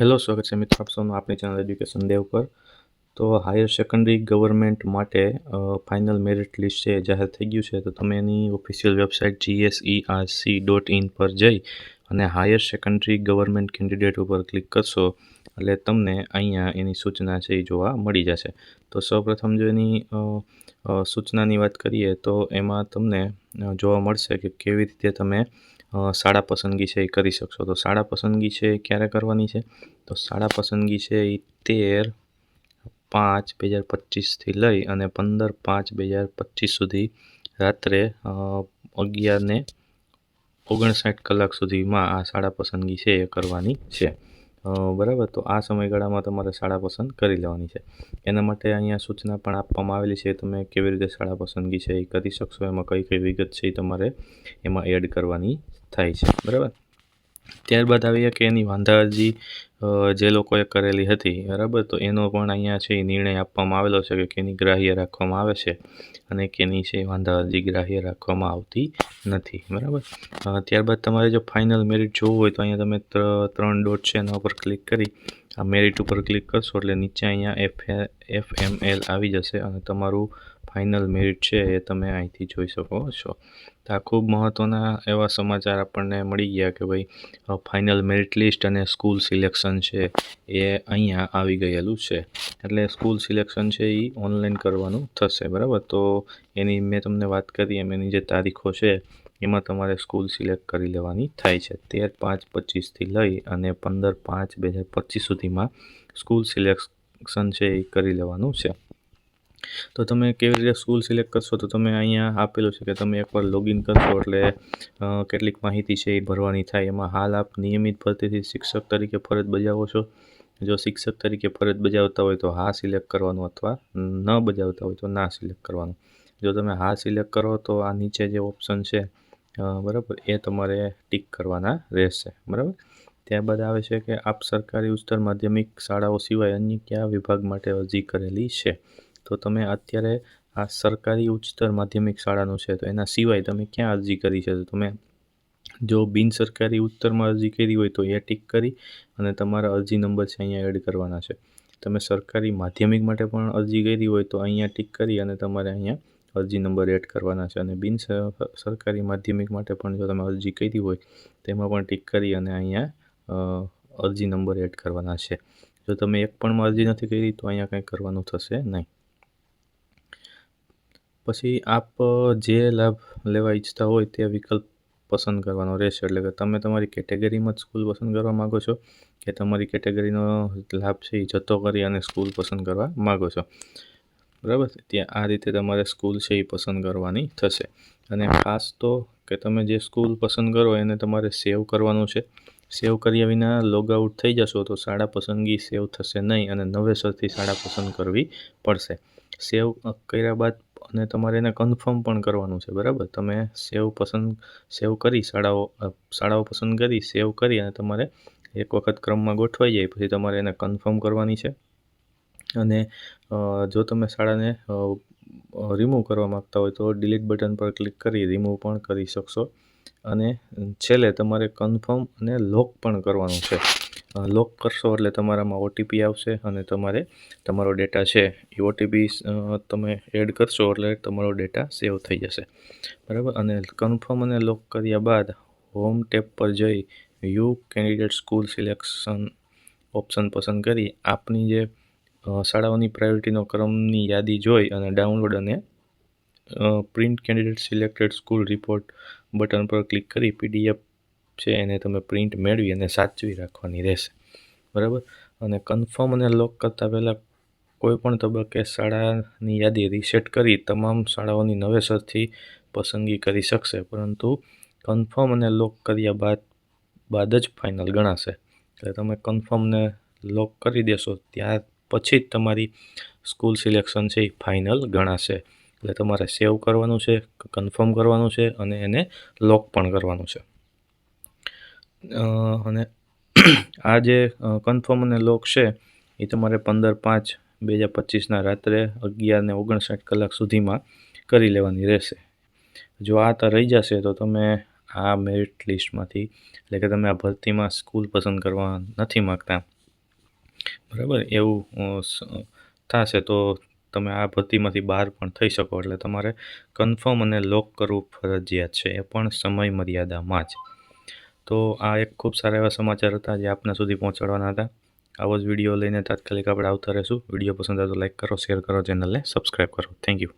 Hello, સ્વાગત છે મિત્રો આપ આપણી ચેનલ એજ્યુકેશન દેવ પર. તો હાયર સેકન્ડરી ગવર્મેન્ટ માટે ફાઇનલ મેરિટ લિસ્ટ છે જાહેર થઈ ગયું છે. તો તમે એની official website GSERC dot in પર જઈ અને હાયર સેકન્ડરી ગવર્મેન્ટ કેન્ડિડેટ ઉપર ક્લિક કરશો, એટલે તમને અહીંયા એની સૂચના છે એ જોવા મળી જશે. તો સૌપ્રથમ જો એની સૂચનાની વાત કરીએ તો એમાં તમને જોવા મળશે કે કેવી રીતે તમે શાળા પસંદગી છે એ કરી શકશો. તો શાળા પસંદગી છે એ ક્યારે કરવાની છે? તો શાળા પસંદગી છે એ તેર પાંચ બે હજાર પચીસથી લઈ અને પંદર પાંચ બે હજાર પચીસ સુધી રાત્રે અગિયારને ઓગણસાઠ કલાક સુધીમાં આ શાળા પસંદગી છે એ કરવાની છે. બરાબર. તો આ સમયગાળામાં તમારે શાળા પસંદ કરી લેવાની છે. એના માટે અહીંયા સૂચના પણ આપવામાં આવેલી છે, તમે કેવી રીતે શાળા પસંદગી છે, એ કરી શકશો, એમાં કઈ કઈ વિગત છે એ તમારે એમાં એડ કરવાની થાય છે. બરાબર? ત્યારબાદ આવીએ કે એની વાંધાજી જે લોકોએ કરેલી હતી, બરાબર? તો એનો પણ અહીંયા છે એ નિર્ણય આપવામાં આવેલો છે કે કેની ગ્રાહ્ય રાખવામાં આવે છે. અને કેની છે વાંધા અરજી ગ્રાહ્ય રાખવામાં આવતી નથી, બરાબર? ત્યારબાદ તમારે જો ફાઇનલ મેરિટ જોવું હોય તો અહીંયા તમે ત્ર- ત્રણ ડોટ છે એના ઉપર ક્લિક કરી, આ મેરિટ ઉપર ક્લિક કરશો એટલે નીચે અહીંયા એફ એફ એમ એલ આવી જશે અને તમારું ફાઇનલ મેરિટ છે એ તમે અહીંથી જોઈ શકો છો. તો આ ખૂબ મહત્ત્વના એવા સમાચાર આપણને મળી ગયા કે ભાઈ ફાઇનલ મેરિટ લિસ્ટ અને સ્કૂલ સિલેક્શન છે એ અહીંયા આવી ગયેલું છે. એટલે સ્કૂલ સિલેક્શન છે એ ઓનલાઈન કરવાનું થશે, બરાબર? તો એની મેં તમને વાત કરી એમ એની જે તારીખો છે, એમાં તમારે સ્કૂલ સિલેક્ટ કરી લેવાની થાય છે. તેર પાંચ પચીસથી લઈ અને પંદર પાંચ બે હજાર પચીસ સુધીમાં સ્કૂલ સિલેક્શન છે એ કરી લેવાનું છે. તો તમે કેવી રીતે સ્કૂલ સિલેક્ટ કરશો? તો તમે અહીંયા આપેલું છે કે તમે એકવાર લોગિન કરશો એટલે કેટલીક માહિતી છે એ ભરવાની થાય. એમાં હાલ આપ નિયમિત ભરતીથી શિક્ષક તરીકે ફરજ બજાવો છો. જો શિક્ષક તરીકે ફરજ બજાવતા હોય તો હા સિલેક્ટ કરવાનું અથવા ન બજાવતા હોય તો ના સિલેક્ટ કરવાનું. જો તમે હા સિલેક્ટ કરો તો આ નીચે જે ઓપ્શન છે બરાબર, એ તમારે ટીક કરવાના રહેશે. બરાબર? ત્યારબાદ આવે છે કે આપ સરકારી ઉચ્ચતર માધ્યમિક શાળાઓ સિવાય અન્ય કયા વિભાગ માટે અરજી કરેલી છે? તો તમે અત્યારે આ સરકારી ઉચ્ચતર માધ્યમિક શાળાનું છે, તો એના સિવાય તમે ક્યાં અરજી કરી છે? તો તમે જો બિન સરકારી ઉત્તરમાં અરજી કરી હોય તો એ ટીક કરી અને તમારા અરજી નંબર છે અહીંયા એડ કરવાના છે. તમે સરકારી માધ્યમિક માટે પણ અરજી કરી હોય તો અહીંયા ટીક કરી અને તમારે અહીંયા અરજી નંબર એડ કરવાના છે અને બિન સરકારી માધ્યમિક માટે પણ જો તમે અરજી કરી હોય, તેમાં પણ ટીક કરી અને અહીંયા અરજી નંબર એડ કરવાના છે. જો તમે એક પણ અરજી નથી કરી, તો અહીંયા કંઈ કરવાનું થશે નહીં. પછી આપ જે લાભ લેવા ઈચ્છતા હોય તે વિકલ્પ પસંદ કરવાનો રહેશે. એટલે કે તમે તમારી કેટેગરીમાં જ સ્કૂલ પસંદ કરવા માગો છો કે તમારી કેટેગરીનો લાભ છે એ જતો કરી અને સ્કૂલ પસંદ કરવા માગો છો. બરાબર ત્યાં આ રીતે તમારે સ્કૂલ છે એ પસંદ કરવાની થશે. અને ખાસ તો કે તમે જે સ્કૂલ પસંદ કરો એને તમારે સેવ કરવાનું છે. સેવ કર્યા વિના લોગ આઉટ થઈ જશો તો શાળા પસંદગી સેવ થશે નહીં અને નવેસરથી શાળા પસંદ કરવી પડશે. સેવ કર્યા બાદ અને તમારે એને કન્ફર્મ પણ કરવાનું છે, બરાબર? તમે સેવ પસંદ, સેવ કરી, શાળાઓ શાળાઓ પસંદ કરી, સેવ કરી અને તમારે એક વખત ક્રમમાં ગોઠવાઈ જાય, પછી તમારે એને કન્ફર્મ કરવાની છે. અને જો તમે શાળાને રિમૂવ કરવા માગતા હોય તો ડિલીટ બટન પર ક્લિક કરી રિમૂવ પણ કરી શકશો. અને છેલ્લે તમારે કન્ફર્મ અને લોક પણ કરવાનું છે. લોક કરશો એટલે તમારામાં ઓટીપી આવશે અને તમારે, તમારો ડેટા છે એ ઓટીપી તમે એડ કરશો એટલે તમારો ડેટા સેવ થઈ જશે. બરાબર? અને કન્ફર્મ અને લોક કર્યા બાદ હોમ ટેપ પર જઈ you candidate school selection option પસંદ કરી આપની જે શાળાઓની પ્રાયોરિટીનો ક્રમની યાદી જોઈ અને ડાઉનલોડ અને print candidate selected school report button પર ક્લિક કરી પીડીએફ છે એને તમે પ્રિન્ટ મેળવી અને સાચવી રાખવાની રહેશે. બરાબર? અને કન્ફર્મ અને લોક કરતાં પહેલાં કોઈ પણ તબક્કે શાળાની યાદી રીસેટ કરી તમામ શાળાઓની નવેસરથી પસંદગી કરી શકશે, પરંતુ કન્ફર્મ અને લોક કર્યા બાદ બાદ જ ફાઇનલ ગણાશે. એટલે તમે કન્ફર્મને લોક કરી દેશો, ત્યાર પછી જ તમારી સ્કૂલ સિલેક્શન છે એ ફાઇનલ ગણાશે. એટલે તમારે સેવ કરવાનું છે કન્ફર્મ કરવાનું છે અને એને લોક પણ કરવાનું છે. અને આ જે કન્ફર્મ અને લોક છે, એ તમારે પંદર પાંચ બે હજાર પચીસના રાત્રે અગિયાર ને ઓગણસાઠ કલાક સુધીમાં કરી લેવાની રહેશે. જો આ તો રહી જશે તો તમે આ મેરિટ લિસ્ટમાંથી એટલે કે તમે આ ભરતીમાં સ્કૂલ પસંદ કરવા નથી માગતા. બરાબર? એવું થશે તો તમે આ ભરતીમાંથી બહાર પણ થઈ શકો, એટલે તમારે કન્ફર્મ અને લોક કરવું ફરજિયાત છે, એ પણ સમય મર્યાદામાં જ. તો આ એક ખૂબ સારા એવા સમાચાર હતા જે આપના સુધી પહોંચાડવાના હતા. આવો જ વીડિયો લઈને તાત્કાલિક આપણે આવતા રહીશું. વીડિયો પસંદ આવે તો લાઈક કરો શેર કરો ચેનલને સબસ્ક્રાઈબ કરો. Thank you